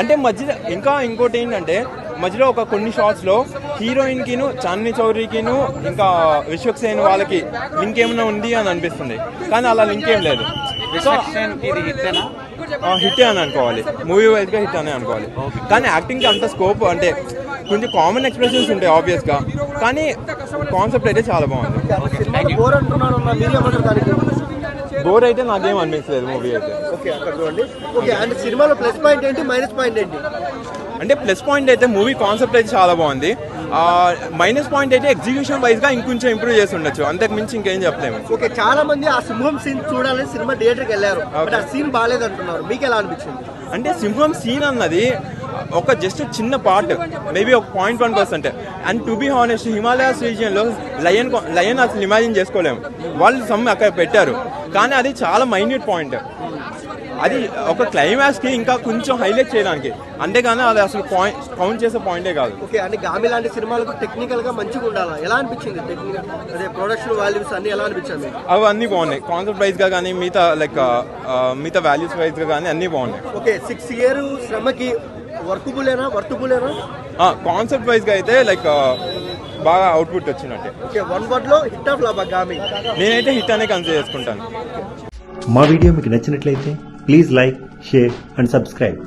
అంటే మధ్యలో ఇంకా ఇంకోటి ఏంటంటే మధ్యలో ఒక కొన్ని షార్ట్స్లో హీరోయిన్ కిను చాందిని చౌదరికిను ఇంకా విశ్వక్ సేన్ వాళ్ళకి లింక్ ఏమైనా ఉంది అని అనిపిస్తుంది. కానీ అలా లింక్ ఏం లేదు. హిట్ అని అనుకోవాలి. మూవీ వైజ్గా హిట్ అని అనుకోవాలి. కానీ యాక్టింగ్కి అంత స్కోప్ అంటే కొంచెం కామన్ ఎక్స్ప్రెషన్స్ ఉంటాయి ఆబ్వియస్గా. కానీ కాన్సెప్ట్ అయితే చాలా బాగుంది. బోర్ బోర్ అయితే నాకేం అనిపించలేదు మూవీ అయితే. ఓకే అక్కడ చూడండి. ఓకే అండ్ సినిమాలో ప్లస్ పాయింట్ ఏంటి మైనస్ పాయింట్ ఏంటి? అంటే ప్లస్ పాయింట్ అయితే మూవీ కాన్సెప్ట్ అయితే చాలా బాగుంది. మైనస్ పాయింట్ అయితే ఎగ్జిక్యూషన్ వైజ్గా ఇంకొంచెం ఇంప్రూవ్ చేసి ఉండొచ్చు అంతకు మించి ఇంకేం చెప్పలేము. ఓకే చాలా మంది ఆ సింహం సీన్ చూడాలని సినిమా థియేటర్కి వెళ్ళారు. ఆ సీన్ బాగాలేదు అంటున్నారు. మీకు ఎలా అనిపించింది? అంటే సింహం సీన్ అన్నది ఒక జస్ట్ చిన్న పార్ట్ మేబీ ఒక point one percent and to be honest Himalayas రీజియన్లో lion lion అసలు ఇమాజిన్ చేసుకోలేము. వాళ్ళు సమ్ అక్కడ పెట్టారు. కానీ అది చాలా మైన్యూట్ పాయింట్ అది ఒక క్లైమాక్స్కి ఇంకా కొంచెం హైలైట్ చేయడానికి. అంతేగాని అది అసలు పాయింట్ కౌంట్ చేసే పాయింటే కాదు. ఓకే అంటే గామి లాంటి సినిమాలకు టెక్నికల్గా మంచిగా ఉండాలా? ఎలా అనిపించింది టెక్నికల్ అదే ప్రొడక్షన్ వాల్యూస్ అన్ని ఎలా అనిపించింది అవి అన్నీ బాగున్నాయి. కాన్సెప్ట్ వైజ్గా కానీ మిగతా లైక్ మిగతా వాల్యూస్ వైజ్గా కానీ అన్నీ బాగున్నాయి. ఓకే సిక్స్ ఇయర్ శ్రమకి వర్కబులేనా వర్తబులేనా కాన్సెప్ట్ వైజ్గా అయితే లైక్ బాగా అవుట్పుట్ వచ్చినట్టే. ఓకే వన్ వర్డ్లో హిట్ ఆఫ్ లాభా గామి నేనైతే హిట్ అనే కన్సిడర్ చేసుకుంటాను. మా వీడియో మీకు నచ్చినట్లయితే please like share and subscribe